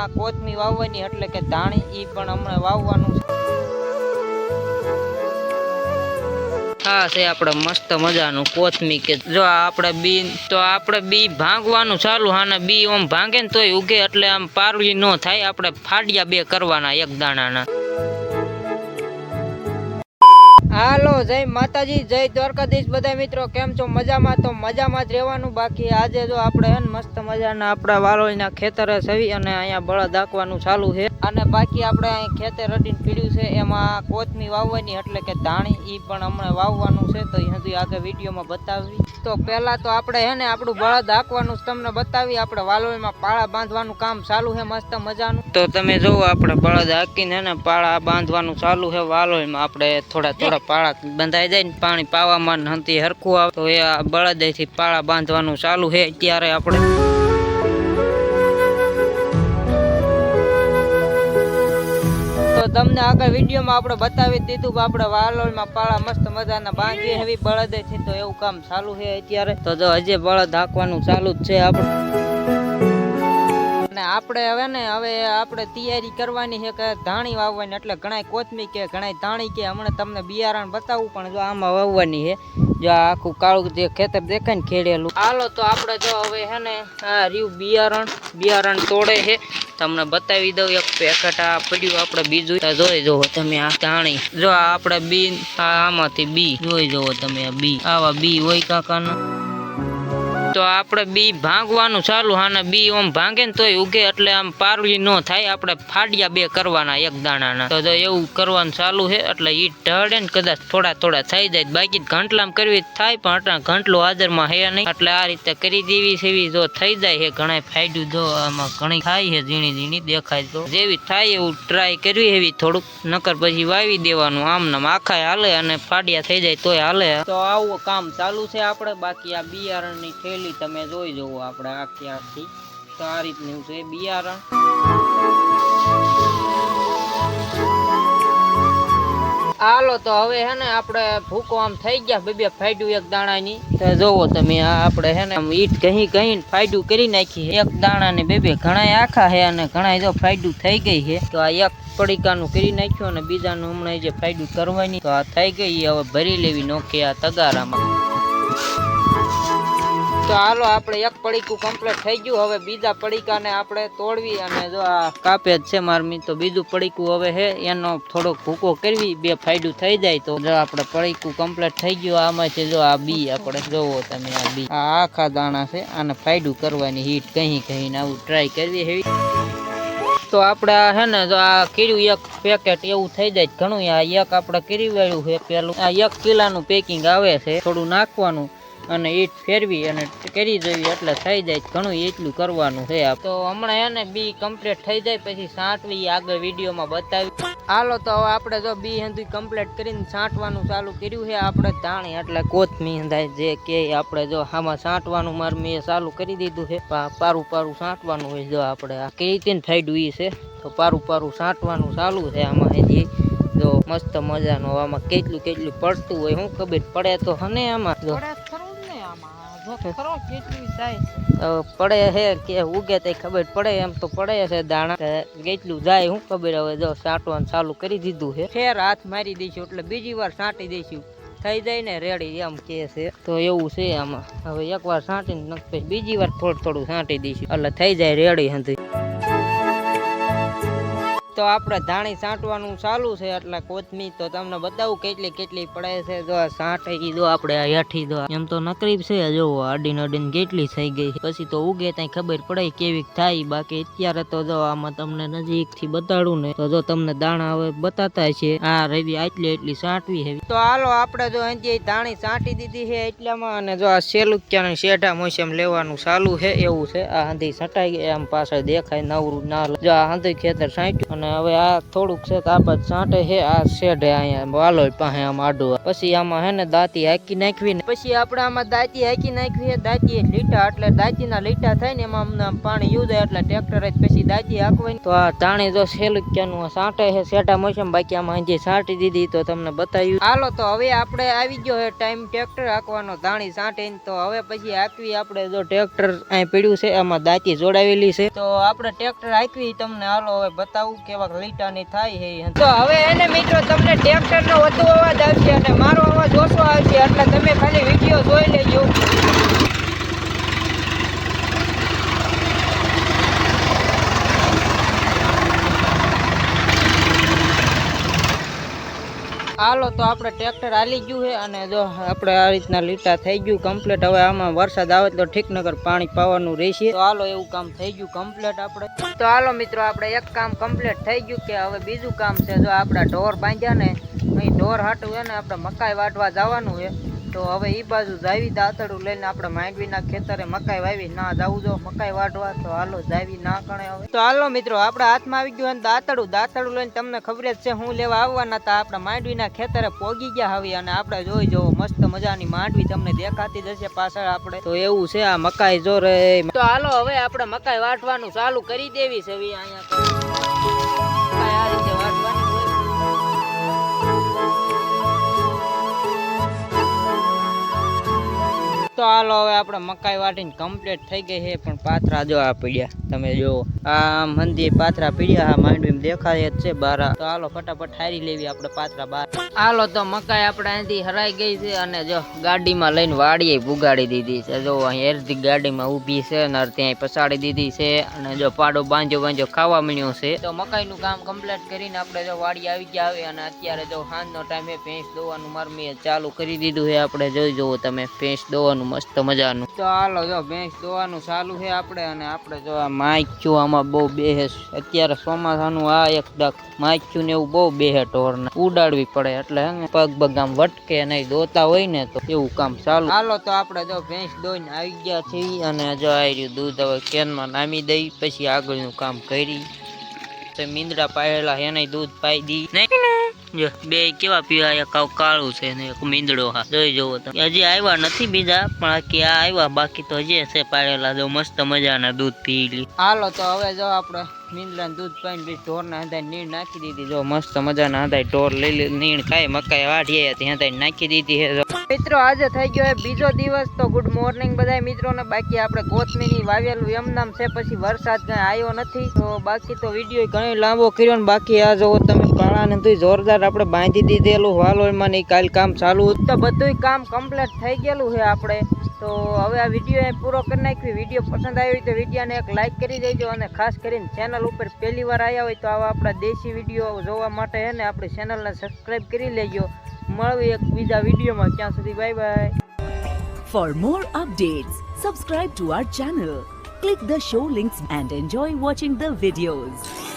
એમાં કોથમી વાવવાની એટલે કે ધાણી એ પણ હમણાં વાવવાનું છે. હા છે આપણે મસ્ત મજાનું કોથમી કે જો આપણે બી, તો આપણે બી ભાંગવાનું ચાલુ હાને બી ઓમ ભાંગે ને તોય ઉગે એટલે આમ પારવી ન થાય આપણે ફાડિયા બે કરવાના એક દાણાના. હાલો, જય માતાજી, જય દ્વારકાધીશ બધા મિત્રો, કેમ છો? મજામાં? તો મજામાં જ રહેવાનું બાકી. આજે જો આપણે હે મસ્ત મજાના આપણા વાલોળના ખેતરે સવી અને અહીંયા બળદ હાંકવાનું ચાલુ છે. અને બાકી આપણે અહીં ખેતર રડીને પીડ્યું છે. એમાં કોથમી વાવવાની એટલે કે ધાણી એ પણ હમણાં વાવવાનું છે. તો હજી આગળ વિડીયોમાં બતાવી. તો પહેલા તો આપણે હે ને આપણું બળદ હાંકવાનું તમને બતાવી. આપણે વાલોળમાં પાળા બાંધવાનું કામ ચાલુ છે મસ્ત મજાનું. તો તમે જોવો, આપણે બળદ હાંકીને ને પાળા બાંધવાનું ચાલુ છે વાલોળમાં આપણે થોડા થોડા પાળા બંધાઈ જાય ને પાણી પાવામાં હંતી હરખું આવે, તો એ બળદેથી પાળા બાંધવાનું ચાલુ છે અત્યારે આપણે. તો તમને આગળ વિડીયોમાં આપણે બતાવી દીધું આપણે વાલોલમાં પાળા મસ્ત મજાના બાંધવી એવી બળદેથી તો એવું કામ ચાલુ છે અત્યારે. તો જો હજી બળદ હાંકવાનું ચાલુ જ છે આપણે. અને આપણે હવે ને હવે આપણે તૈયારી કરવાની છે કે ધાણી વાવવાની. એટલે ઘણા કોથમી કે ઘણા ધાણી કે. હમણાં તમને બિયારણ બતાવું, પણ જો આમાં વાવવાની છે. જો આખું કાળું જે ખેતર દેખાય ને ખેડેલું. હાલો તો આપણે જો હવે હે ને આ રહ્યું બિયારણ. બિયારણ તોડે છે. તમને બતાવી દઉં, એક પેકેટ આ પડ્યું, આપણે બીજું. જોઈ જુઓ તમે આ ધાણી. જો આપણે બી આમાંથી બી. જોઈ જુઓ તમે આ બી. આવા બી હોય કાકાના. તો આપણે બી ભાંગવાનું ચાલુ હાને બી ઓમ ભાંગે ને તોય ઉગે એટલે આમ પારવી ન થાય. આપણે ફાડિયા બે કરવાના એક દાણાના. તો જો એવું કરવાનું ચાલુ છે એટલે ઈ ઢળે ને કદાચ થોડા થોડા થઈ જાય. બાકી ઘંટલામ કરવી થાય પણ અટાણે ઘંટલો હાજરમાં હે નહીં. એટલે આ રીતે કરી દેવી એવી જો થઈ જાય છે ઘણા ફાયદું જો આમાં ઘણી થાય છે ઝીણી ઝીણી દેખાય તો. જેવી થાય એવું ટ્રાય કરવી એવી થોડુંક. નકર પછી વાવી દેવાનું આમ નામ આખા હાલે અને ફાડિયા થઈ જાય તોય હાલે. તો આવું કામ ચાલુ છે આપણે. બાકી આ બિયારણની થેલી તમે જોઈ જુઓ આપણે આખી આખી. તો આ રીતનું છે બિયારણ. હાલો તો હવે હે ને આપણે ભૂકો આમ થઈ ગયા, બે બે ફાયડું એક દાણાની. તો જોવો તમે, આ આપણે હે ને આમ ઈટ કહી કહીને ફાયડું કરી નાખી એક દાણા ને બે બે ઘણાય આખા છે અને ઘણા જો ફાયડું થઈ ગઈ છે. તો આ એક પડીકાનું કરી નાખ્યું અને બીજાનું હમણાં જે ફાયડું કરવાની તો આ થઈ ગઈ હવે ભરી લેવી નોખી આ તગારામાં. તો હાલો, આપણે એક પડીકું કમ્પ્લીટ થઈ ગયું. હવે બીજા પડીકાને આપણે તોડવી અને જો આ કાપે જ છે માર મી તો બીજું પડીકું હવે હે, એનો થોડોક ભૂકો કરવી, બે ફાયદું થઈ જાય તો. જો આપણે પડીકું કમ્પ્લીટ થઈ ગયું, આમાંથી જો આ બી આપણે જોવો તમે આ બી. આ આખા દાણા છે, આને ફાયદું કરવાની હીટ કહી કહીને આવું ટ્રાય કરવી એવી તો આપણે હે ને, જો આ કર્યું, એક પેકેટ એવું થઈ જાય, ઘણું. આ એક આપણે કરી વાળ્યું છે પેલું. આ એક કિલાનું પેકિંગ આવે છે, થોડું નાખવાનું. અને ઈટ ફેરવી અને કરી દેવી, એટલે થઈ જાય. ઘણું એટલું કરવાનું છે. તો હમણાં એને બી કમ્પ્લીટ થઈ જાય, પછી સાંટવી આગળ વિડીયોમાં બતાવી. હાલો, તો હવે આપણે જો બી હંધી કમ્પ્લીટ કરીને છાંટવાનું ચાલુ કર્યું છે, આપણે ધાણી એટલે કોથમી હંધાય જે કે આપણે જો આમાં છાંટવાનું માર મેં ચાલુ કરી દીધું છે. પારું પારું છાંટવાનું હોય જો આપણે. આ કઈ રીતે ફાયદું એ છે. તો પારું પારું છાંટવાનું ચાલુ છે આમાં હજી. જો મસ્ત મજાનું, આમાં કેટલું કેટલું પડતું હોય શું ખબર પડે તો હને આમાં. પડે છે કે ઉગે તે ખબર પડે, એમ તો પડે છે દાણા. કેટલું જાય, હું ખબર હવે જો સાંટવાનું ચાલુ કરી દીધું છે ફેર હાથ મારી દઈશું, એટલે બીજી વાર સાંટી દઈશું. થઈ જાય ને રેડી, એમ કે છે. તો એવું છે આમાં. હવે એકવાર સાંટીને બીજી વાર થોડું થોડું સાંટી દઈશું. એટલે થઈ જાય રેડી હંધી. તો આપણે ધાણી સાંટવાનું ચાલુ છે, એટલે કોથમી તો તમને બતાવું કેટલી કેટલી પડે છે, જો ઈ દો આપણે હેઠી દો એમ તો નકરીબ છે, જો અડીન અડીન કેટલી થઈ ગઈ પછી તો ઉગે ત્યાં ખબર પડે કેવી થાય, બાકી અત્યારે તો જો આમાં તમને નજીકથી બતાડું ને, તો જો તમને દાણા હવે બતાતા છે, આ રવિ આટલી એટલી સાંટવી હે. તો હાલો આપણે જો અહીંથી ધાણી સાંટી દીધી છે એટલામાં, અને જો આ સેલુક્યાને શેઢા મોસમ લેવાનું ચાલુ છે એવું છે. આ હાંધી છટાઈ આમ પાછળ દેખાય નવરું ના જો આ હાંધી ખેતર સાંટ્યું, અને હવે આ થોડુંક છે તો આ બાદ સાંટે છે, આ શેઢે અહીંયા વાલો પાસે આમ આડું પછી આમાં હે ને દાંતી હાકી નાખવી ને પછી આપણે આમાં દાંતી હાકી નાખવી દાંતી લીટા, એટલે દાંતીના લીટા થાય ને એમાં અમને પાણી યુ જાય એટલે ટ્રેક્ટર જ પછી દાંતી હાંકવાની. તો આ ટાણી જો સેલુક્યાનું ક્યાંનું સાંટે છે, શેઢા મોસમ, બાકી આમાં હજી સાંટી દીધી તો તમને બતાવ્યું. હાલો તો હવે આપણે આવી ગયો છે ટાઈમ ટ્રેક્ટર હાંકવાનો, ધાણી સાંટીને તો હવે પછી હાંકવી આપણે જો ટ્રેક્ટર અહીં પડ્યું છે એમાં દાંતી જોડાવેલી છે. તો આપણે ટ્રેક્ટર હાંકવી, તમને હાલો હવે બતાવું કેવા લીટાની થાય છે તો હવે એને મિત્રો તમને ટ્રેક્ટરનો વધુ અવાજ આવશે અને મારો અવાજ ઓછો આવશે એટલે તમે ખાલી વીડિયો જોઈ લેજો. હાલો તો આપણે ટ્રેક્ટર હાલી ગયું છે અને જો આપણે આ રીતના લીટા થઈ ગયું કમ્પ્લીટ હવે આમાં વરસાદ આવે તો ઠીક નગર પાણી પાવાનું રહેશે. તો હાલો એવું કામ થઈ ગયું કમ્પ્લીટ આપણે. તો હાલો મિત્રો, આપણે એક કામ કમ્પ્લીટ થઈ ગયું કે હવે બીજું કામ છે. જો આપણા ઢોર બાંધ્યા ને, અહીં ઢોર હાટું છે ને, આપણે મકાઈ વાટવા જવાનું છે. તો હવે ઈ બાજુ જાવી દાંતડું લઈને આપણે માંડવીના ખેતરે મકાઈ વાવી, ના જવું જો, મકાઈ વાટવા તો હાલો જાવી ના કણે હવે. તો હાલો મિત્રો આપણા હાથમાં આવી ગયું દાંતડું દાંતડું લઈને તમને ખબર જ છે, હું લેવા આવવાના હતા આપણા માંડવીના ખેતરે પોગી ગયા હવે અને આપણે જોઈ જોવો, મસ્ત મજાની માંડવી તમને દેખાતી જશે પાછળ આપણે તો એવું છે આ મકાઈ જો રે તો હાલો હવે આપણે મકાઈ વાટવાનું ચાલુ કરી દેવી છે અહીંયા તો હાલો હવે આપણે મકાઈ વાટીને કમ્પ્લીટ થઈ ગઈ છે પણ પાથરા જો આ પડ્યા. તમે જો આ મંદિર પાથરા પડ્યા, આ માંડવી દેખાય જ છે બાર. તો હાલો ફટાફટ હારી લેવી આપણે પાથરા બાર હાલો તો મકાઈ આપણે અહીંથી હરાઈ ગઈ છે અને જો ગાડીમાં લઈને વાડીએ ભુગાડી દીધી છે. જો અહીં એરથી ગાડીમાં ઊભી છે અને ત્યાં પસાડી દીધી છે અને જો પાડો બાંજો બાંજો ખાવા મળ્યો છે. તો મકાઈનું કામ કમ્પ્લીટ કરીને આપણે જો વાડી આવી ગયા આવે અને અત્યારે જો સાંજનો ટાઈમે ભેંસ દોવાનું મારમી ચાલુ કરી દીધું છે. આપણે જોઈ જુઓ તમે ભેંસ દોવાનું મસ્ત મજાનું. તો હાલો જો ભેંસ દોવાનું ચાલુ છે. આપણે અને આપણે જો આ માચ્યું આમાં બહુ બેહે અત્યારે ચોમાસાનું આ એક ડક. માચ્યું ને એવું બહુ બેહે ઢોરને. ઉડાડવી પડે એટલે ને પગ પગ આમ વટકે નહીં, દોતા હોય ને તો એવું કામ ચાલુ. હાલો તો આપણે જો ભેંસ દોઈને આવી ગયા છીએ અને જો આવી રહ્યું દૂધ હવે કેનમાં નામી દઈ, પછી આગળનું કામ કરી. મીંદડા પાયેલા એને દૂધ પાઈ દી. નહીં બે કેવા પીવા એક આવ કાળું છે ને એક મીંદડો હા. જોઈ જવો તમે. હજી આવ્યા નથી બીજા, પણ આખી આ આવ્યા, બાકી તો જે છે પાડેલા જો મસ્ત મજાના દૂધ પી લી હાલો, તો હવે જો આપણે મીંદડાનું દૂધ પાઈને પછી ઢોરના હંધાઈ નીણ નાખી દીધી. જો, મસ્ત મજાના હંધાઈ ઢોર લઈ લે, નીણ ખાય મકાઈ વાઢીએ ત્યાં હંધાઈ નાખી દીધી હે. મિત્રો, આજે થઈ ગયો બીજો દિવસ, તો ગુડ મોર્નિંગ બધા મિત્રોને. બાકી આપણે કોથમીની વાવેલું એમ નામ છે, પછી વરસાદ કઈ આવ્યો નથી. તો બાકી તો વીડિયો ઘણો લાંબો કર્યો ને બાકી આ જો તમે પાળાને તો જોરદાર આપણે બાંધી દીધેલું વાલોરમાં નહીં કાલ કામ ચાલુ હતું. તો બધું કામ કમ્પ્લીટ થઈ ગયેલું છે આપણે. તો હવે આ વીડિયો પૂરો કરી નાખ્યો. વીડિયો પસંદ આવ્યો હોય તો વિડીયોને એક લાઈક કરી દેજો અને ખાસ કરીને ચેનલ ઉપર પહેલી વાર આવ્યા હોય તો આવા આપણા દેશી વીડિયો જોવા માટે છે ને આપણી ચેનલને સબસ્ક્રાઈબ કરી લેજો. મળવી એક બીજા વિડીયોમાં ત્યાં સુધી bye bye for more updates subscribe to our channel click the show links and enjoy watching the videos.